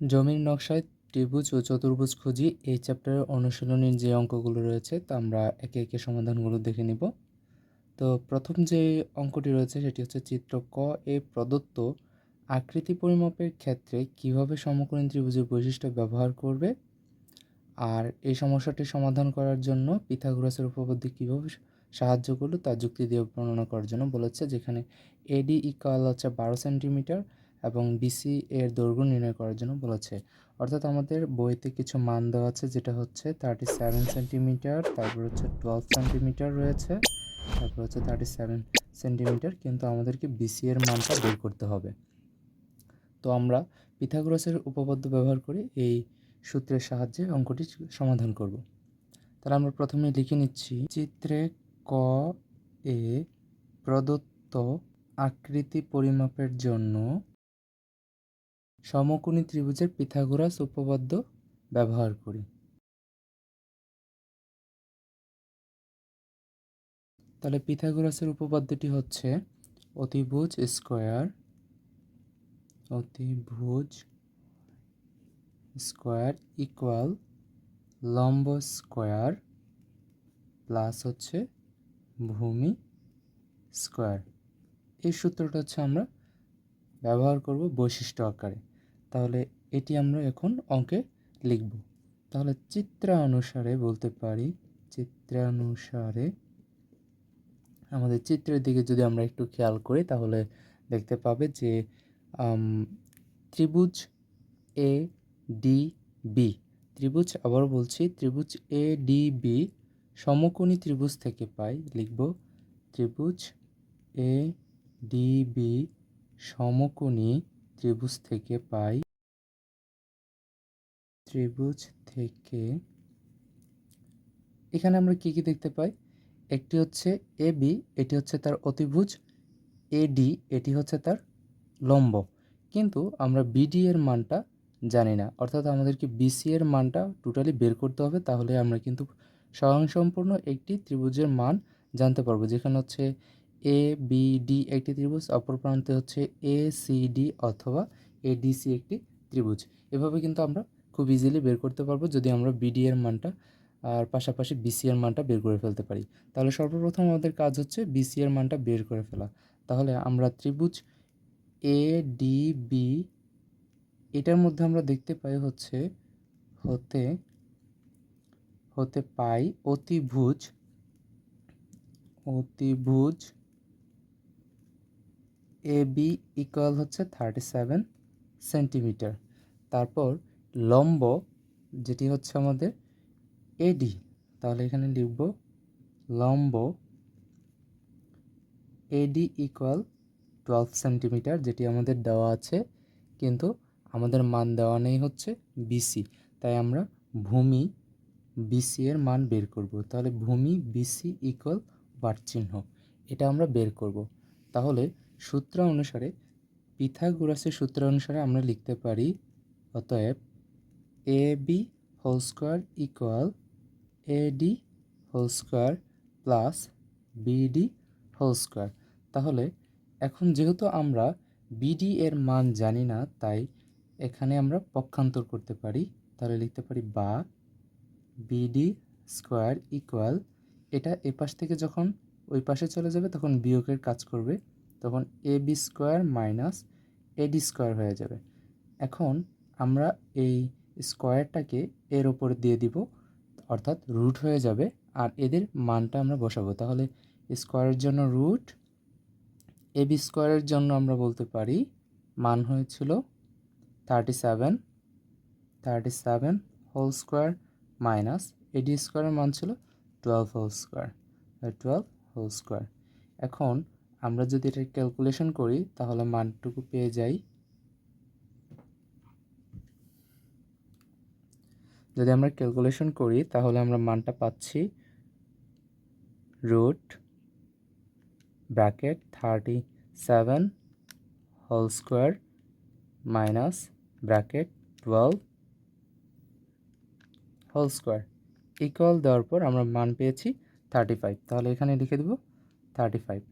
জমির নকশায় ত্রিভুজ ও চতুর্ভুজ খুঁজি এই চ্যাপ্টারের অনুশীলনীর যে অঙ্কগুলো রয়েছে তা আমরা একে একে সমাধানগুলো দেখে নিব। তো প্রথম যে অঙ্কটি রয়েছে সেটি হচ্ছে চিত্র ক এ প্রদত্ত আকৃতি পরিমাপের ক্ষেত্রে কীভাবে সমকোণী ত্রিভুজের বৈশিষ্ট্য ব্যবহার করবে আর এই সমস্যাটি সমাধান করার জন্য পিথাগোরাসের উপপাদ্য কীভাবে সাহায্য করল তা যুক্তি দিয়ে বর্ণনা করার জন্য বলেছে, যেখানে এডি ইকাল হচ্ছে বারো সেন্টিমিটার এবং বিসি এর দৈর্ঘ্য নির্ণয় করার জন্য বলেছে। অর্থাৎ আমাদের বইতে কিছু মান দেওয়া আছে, যেটা হচ্ছে থার্টি সেভেন সেন্টিমিটার তারপর হচ্ছে টুয়েলভ সেন্টিমিটার রয়েছে, তারপর হচ্ছে থার্টি সেভেন সেন্টিমিটার কিন্তু আমাদেরকে বিসি এর মানটা বের করতে হবে। তো আমরা পিথাগোরাসের উপপাদ্য ব্যবহার করে এই সূত্রের সাহায্যে অঙ্কটি সমাধান করব। তাহলে আমরা প্রথমে লিখে নিচ্ছি, চিত্রে ক এ প্রদত্ত আকৃতি পরিমাপের জন্য সমকোণী ত্রিভুজের পিথাগোরাস উপপাদ্য ব্যবহার করি। তাহলে পিথাগোরাসের উপপাদ্যটি হচ্ছে অতিভুজ স্কোয়ার অতিভুজ স্কোয়ার ইকুয়াল লম্ব স্কোয়ার প্লাস হচ্ছে ভূমি স্কোয়ার। এই সূত্রটা হচ্ছে আমরা ব্যবহার করব বৈশিষ্ট্য আকারে। তাহলে এটি আমরা এখন অঙ্কে লিখব। তাহলে চিত্রানুসারে বলতে পারি, চিত্রানুসারে আমাদের চিত্রের দিকে যদি আমরা একটু খেয়াল করি, তাহলে দেখতে পাবে যে ত্রিভুজ এ ডি বি ত্রিভুজ আবার বলছি, ত্রিভুজ এ ডি বি সমকোণী ত্রিভুজ থেকে পাই, লিখব। ত্রিভুজ এ ডি বি সমকোণী ত্রিভুজ থেকে পাই। ত্রিভুজ থেকে এখানে আমরা কি কি দেখতে পাই? একটি হচ্ছে এ বি এটি হচ্ছে তার অতিভুজ। এডি এটি হচ্ছে তার লম্ব। কিন্তু আমরা বিডি এর মানটা জানি না। অর্থাৎ আমাদেরকে বিসি এর মানটা টোটালি বের করতে হবে। তাহলে আমরা কিন্তু স্বয়ংসম্পূর্ণ একটি ত্রিভুজের মান জানতে পারব। যেখানে হচ্ছে এ বি ডি একটি ত্রিভুজ, অপর প্রান্তে হচ্ছে এ সি ডি অথবা এ সি একটি ত্রিভুজ। এভাবে কিন্তু আমরা খুব ইজিলি বের করতে পারব যদি আমরা বিডি এর মানটা আর পাশাপাশি বিসি এর মানটা বের করে ফেলতে পারি। তাহলে সর্বপ্রথম আমাদের কাজ হচ্ছে বিসি এর মানটা বের করে ফেলা। তাহলে আমরা ত্রিভুজ এ ডি বি এটার মধ্যে আমরা দেখতে পাই হচ্ছে, হতে হতে পাই অতিভুজ অতিভুজ এ বি ইকুয়াল হচ্ছে থার্টি সেভেন সেন্টিমিটার তারপর লম্ব, যেটি হচ্ছে আমাদের এডি তাহলে এখানে লিখব লম্ব এডি ইকুয়াল টুয়েলভ সেন্টিমিটার যেটি আমাদের দেওয়া আছে, কিন্তু আমাদের মান দেওয়া নেই হচ্ছে বিসি তাই আমরা ভূমি বিসি এর মান বের করব। তাহলে ভূমি বিসি ইকুয়াল বার চিহ্ন, এটা আমরা বের করব। তাহলে সূত্র অনুসারে, পিথাগোরাসের সূত্র অনুসারে আমরা লিখতে পারি, অতএব A B whole square equal A D whole square plus BD whole square. তাহলে এখন যেহেতু আমরা বিডি এর মান জানি না, তাই এখানে আমরা পক্ষান্তর করতে পারি। তাহলে লিখতে পারি বা বিডি স্কোয়ার ইকুয়াল, এটা এপাশ থেকে যখন ওই পাশে চলে যাবে, তখন বিয়োগের কাজ করবে। তখন A B square minus AD square হয়ে যাবে। এখন আমরা এই স্কোয়ারটাকে এর ওপরে দিয়ে দিব, অর্থাৎ রুট হয়ে যাবে, আর এদের মানটা আমরা বসাবো। তাহলে স্কোয়ারের জন্য রুট এ বি স্কোয়ারের জন্য আমরা বলতে পারি, মান হয়েছিল thirty seven thirty seven whole square minus AD স্কোয়ারের মান ছিল twelve whole square twelve whole square এখন আমরা যদি এটা ক্যালকুলেশন করি, তাহলে মানটুকু পেয়ে যাই। যদি আমরা ক্যালকুলেশন করি, তাহলে আমরা মানটা পাচ্ছি root bracket thirty seven whole square minus bracket twelve whole square equal দেওয়ার পর আমরা মান পেয়েছি থার্টি ফাইভ তাহলে এখানে লিখে দেব থার্টি ফাইভ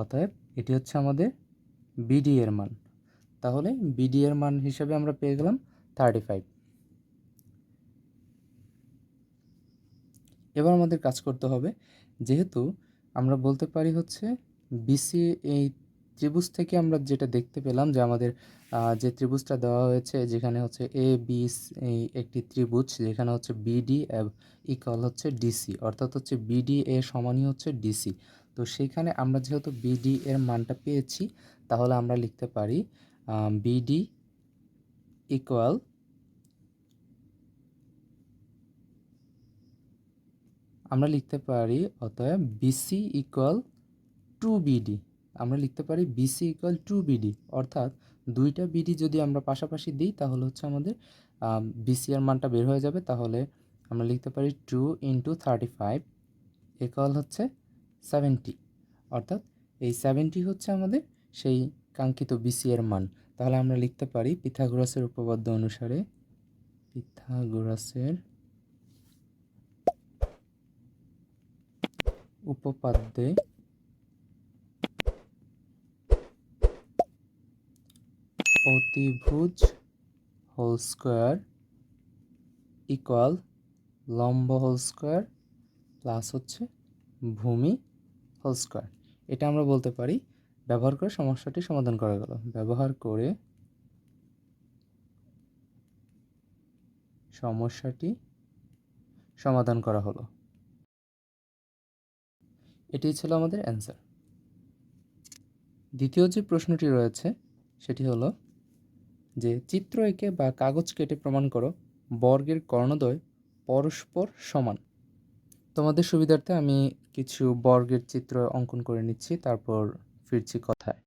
অতএব এটি হচ্ছে আমাদের বিডি এর মান। তাহলে বিডি এর মান হিসেবে আমরা পেয়ে গেলাম থার্টি ফাইভ এবার আমাদের কাজ করতে হবে, যেহেতু আমরা বলতে পারি হচ্ছে বিসি এই ত্রিভুজ থেকে আমরা যেটা দেখতে পেলাম যে আমাদের যে ত্রিভুজটা দেওয়া হয়েছে, যেখানে হচ্ছে এ বি একটি ত্রিভুজ, যেখানে হচ্ছে বিডি ইকাল হচ্ছে ডিসি অর্থাৎ হচ্ছে বিডি এ সমানই হচ্ছে ডিসি তো সেইখানে আমরা যেহেতু বিডি এর মানটা পেয়েছি, তাহলে আমরা লিখতে পারি বিডি ইকুয়াল আমরা লিখতে পারি অতএব বিসি ইকুয়াল টু বিডি আমরা লিখতে পারি বিসি ইকুয়াল টু বিডি অর্থাৎ দুইটা বিডি যদি আমরা পাশাপাশি দিই, তাহলে হচ্ছে আমাদের বিসি এর মানটা বের হয়ে যাবে। তাহলে আমরা লিখতে পারি two into thirty five equal হচ্ছে সেভেন্টি অর্থাৎ এই সেভেন্টি হচ্ছে আমাদের সেই কাঙ্ক্ষিত বিসি এর মান। তাহলে আমরা লিখতে পারি পিথাগোরাসের উপপাদ্য অনুসারে পিথাগোরাসের উপপাদ্যে অতিভুজ হোল স্কোয়ার ইকুয়াল লম্ব হোল স্কোয়ার প্লাস হচ্ছে ভূমি হোল স্কোয়ার। এটা আমরা বলতে পারি, ব্যবহার করে সমস্যাটি সমাধান করা গেল। ব্যবহার করে সমস্যাটি সমাধান করা হলো। এটি ছিল আমাদের অ্যান্সার। দ্বিতীয় যে প্রশ্নটি রয়েছে, সেটি হলো যে, চিত্র এঁকে বা কাগজ কেটে প্রমাণ করো, বর্গের কর্ণদ্বয় পরস্পর সমান। তোমাদের সুবিধার্থে আমি কিছু বর্গের চিত্র অঙ্কন করে নিচ্ছি তারপর ফিরছি কথায়।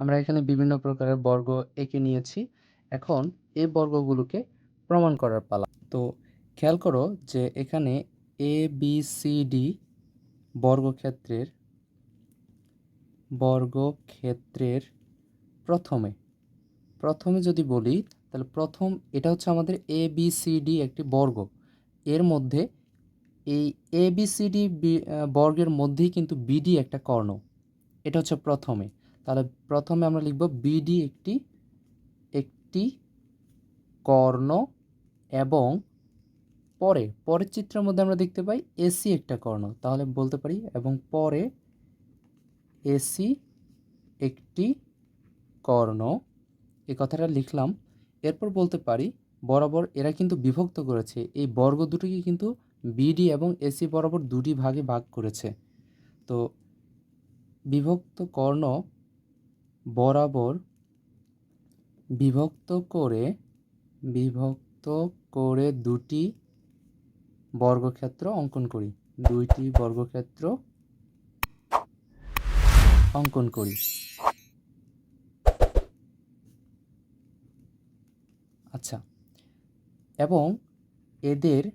আমরা এখানে বিভিন্ন প্রকারের বর্গ এঁকে নিয়েছি। এখন এই বর্গগুলোকে প্রমাণ করার পালা। তো খেয়াল করো যে এখানে এ বি সি ডি বর্গক্ষেত্রের বর্গক্ষেত্রের প্রথমে। প্রথমে যদি বলি, তাহলে প্রথম এটা হচ্ছে আমাদের এ বি সি ডি একটি বর্গ। এর মধ্যে এই এ বি সি ডি বর্গের মধ্যেই কিন্তু বিডি একটা কর্ণ। এটা হচ্ছে প্রথমে। তাহলে প্রথমে আমরা লিখব বিডি একটি একটি কর্ণ এবং পরে, পরের চিত্রের মধ্যে আমরা দেখতে পাই এসি একটা কর্ণ। তাহলে বলতে পারি এবং পরে এসি একটি কর্ণ, এ কথাটা লিখলাম। এরপর বলতে পারি বরাবর এরা কিন্তু বিভক্ত করেছে। এই বর্গ দুটিকে কিন্তু বিডি এবং এসি বরাবর দুটি ভাগে ভাগ করেছে। তো বিভক্ত কর্ণ বরাবর বিভক্ত করে বিভক্ত করে দুটি বর্গক্ষেত্র অঙ্কন করি। দুইটি বর্গক্ষেত্র অঙ্কন করি। আচ্ছা এবং এদের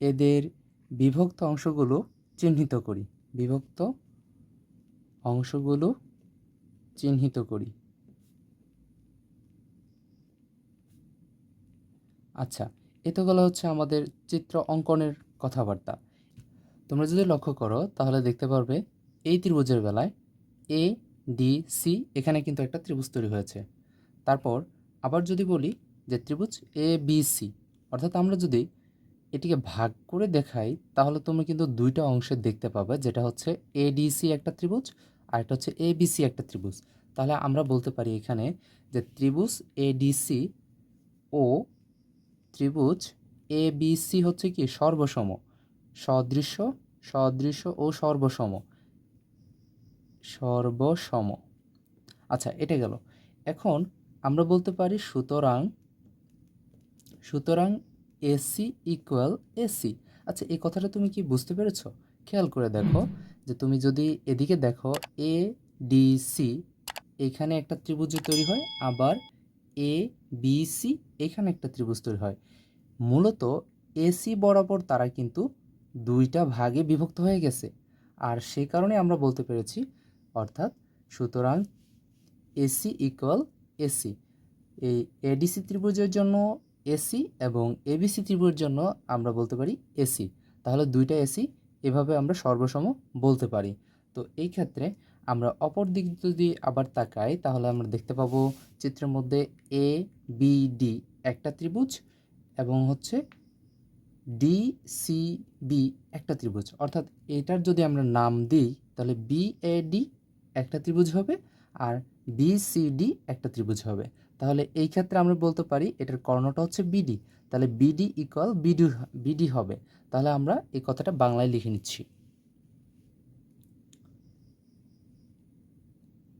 এদের বিভক্ত অংশগুলো চিহ্নিত করি। বিভক্ত অংশগুলো চিহ্নিত করি। আচ্ছা এতগুলো হচ্ছে আমাদের চিত্র অঙ্কনের কথাবার্তা। তোমরা যদি লক্ষ্য করো, তাহলে দেখতে পারবে, এই ত্রিভুজের বেলায় এ ডি সি এখানে কিন্তু একটা ত্রিভুজ তৈরি হয়েছে। তারপর আবার যদি বলি যে ত্রিভুজ এ বি সি অর্থাৎ আমরা যদি এটিকে ভাগ করে দেখাই, তাহলে তুমি কিন্তু দুইটা অংশে দেখতে পাবে, যেটা হচ্ছে এডিসি একটা ত্রিভুজ আর একটা হচ্ছে এবিসি একটা ত্রিভুজ। তাহলে আমরা বলতে পারি এখানে যে ত্রিভুজ এডিসি ও ত্রিভুজ এবিসি হচ্ছে কি? সর্বসম। সদৃশ্য সদৃশ্য ও সর্বসম। সর্বসম। আচ্ছা এটা গেল। এখন আমরা বলতে পারি সুতরাং সুতরাং এসি ইকুয়াল এসি আচ্ছা এই কথাটা তুমি কি বুঝতে পেরেছ? খেয়াল করে দেখো। যে তুমি যদি এদিকে দেখো এ ডি সি এখানে একটা ত্রিভুজ তৈরি হয়, আবার এ বি সি এখানে একটা ত্রিভুজ তৈরি হয়। মূলত এসি বরাবর তারা কিন্তু দুইটা ভাগে বিভক্ত হয়ে গেছে। আর সে কারণে আমরা বলতে পেরেছি, অর্থাৎ সুতরাং এসি ইকুয়াল এসি এই এডিসি ত্রিভুজের জন্য এসি এবং এবিসি ত্রিভুজের জন্য আমরা বলতে পারি এসি তাহলে দুইটা এসি এভাবে আমরা সর্বসম বলতে পারি। তো এই ক্ষেত্রে আমরা অপর দিক যদি আবার তাকাই, তাহলে আমরা দেখতে পাবো চিত্রের মধ্যে এ বি ডি একটা ত্রিভুজ এবং হচ্ছে ডি সি বি একটা ত্রিভুজ। অর্থাৎ এটার যদি আমরা নাম দিই, তাহলে বি এ ডি একটা ত্রিভুজ হবে আর বি সি ডি একটা ত্রিভুজ হবে। তাহলে এই ক্ষেত্রে আমরা বলতে পারি এটার কর্ণটা হচ্ছে বিডি তাহলে বিডি ইকুয়াল বিডি বিডি হবে। তাহলে আমরা এই কথাটা বাংলায় লিখে নিচ্ছি।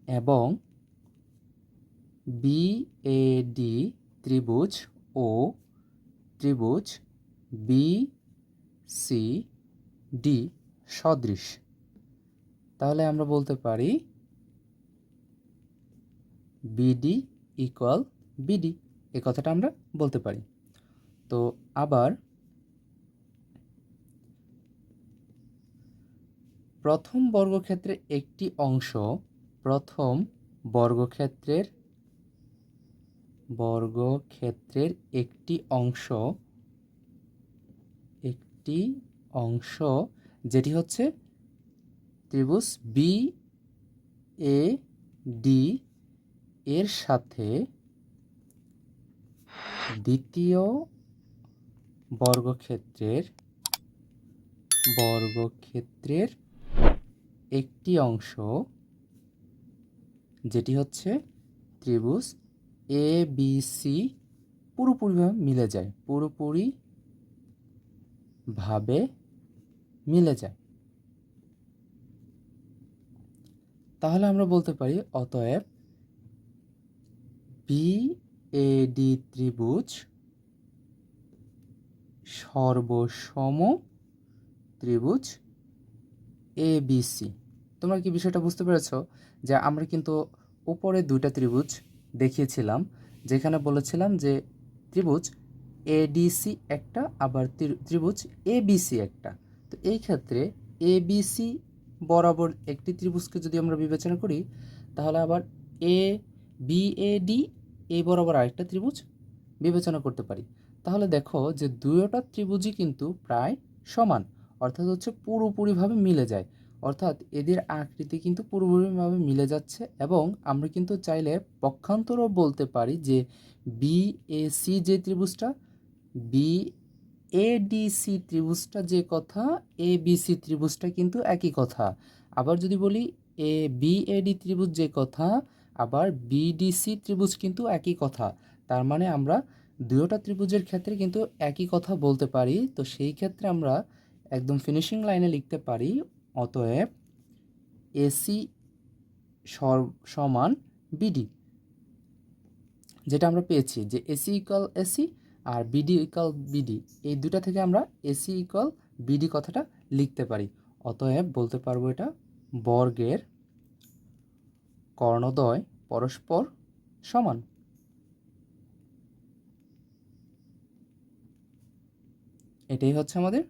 এবং বি এ ডি ত্রিভুজ ও ত্রিভুজ বি সি ডি সদৃশ। তাহলে আমরা বলতে পারি বিডি ইকুয়াল বিডি এ কথাটা আমরা বলতে পারি। তো আবার প্রথম বর্গক্ষেত্রের একটি অংশ প্রথম বর্গক্ষেত্রের বর্গক্ষেত্রের একটি অংশ একটি অংশ যেটি হচ্ছে ত্রিভুজ বি এ ডি এর সাথে দ্বিতীয় বর্গক্ষেত্রের বর্গক্ষেত্রের একটি অংশ, যেটি হচ্ছে ত্রিভুজ এ বি সি পুরোপুরিভাবে মিলে যায় পুরোপুরি ভাবে মিলে যায়। তাহলে আমরা বলতে পারি, অতএব বি এ ডি ত্রিভুজ সর্বসম ত্রিভুজ এ বি সি তোমরা কি বিষয়টা বুঝতে পেরেছ? যে আমরা কিন্তু উপরে দুইটা ত্রিভুজ দেখিয়েছিলাম, যেখানে বলেছিলাম যে ত্রিভুজ এডিসি একটা, আবার ত্রিভুজ এবিসি একটা। তো এই ক্ষেত্রে এবিসি বরাবর একটি ত্রিভুজকে যদি আমরা বিবেচনা করি, তাহলে আবার এ বিএডি এই বরাবর আরেকটা ত্রিভুজ বিবেচনা করতে পারি। তাহলে দেখো যে দুয়োটা ত্রিভুজই কিন্তু প্রায় সমান, অর্থাৎ হচ্ছে পুরোপুরিভাবে মিলে যায়। অর্থাৎ এদের আকৃতি কিন্তু পুরোপুরিভাবে মিলে যাচ্ছে এবং আমরা কিন্তু চাইলে পক্ষান্তরও বলতে পারি যে বি এ সি যে ত্রিভুজটা বি এ ডি সি ত্রিভুজটা যে কথা এ বি সি ত্রিভুজটা কিন্তু একই কথা। আবার যদি বলি এ বি এ ডি ত্রিভুজ যে কথা আবার বিডিসি ত্রিভুজ কিন্তু একই কথা। তার মানে আমরা দুয়োটা ত্রিভুজের ক্ষেত্রে কিন্তু একই কথা বলতে পারি। তো সেই ক্ষেত্রে আমরা একদম ফিনিশিং লাইনে লিখতে পারি, অতএব এসি সমান বিডি যেটা আমরা পেয়েছি যে এসি ইকাল এসি আর বিডি ইকাল বিডি এই দুটা থেকে আমরা এসি ইকাল বিডি কথাটা লিখতে পারি। অতএব বলতে পারব এটা বর্গের কর্ণদ্বয় পরস্পর সমান। এটাই হচ্ছে আমাদের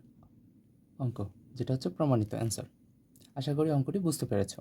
অঙ্ক, যেটা হচ্ছে প্রমাণিত অ্যান্সার আশা করি অঙ্কটি বুঝতে পেরেছ।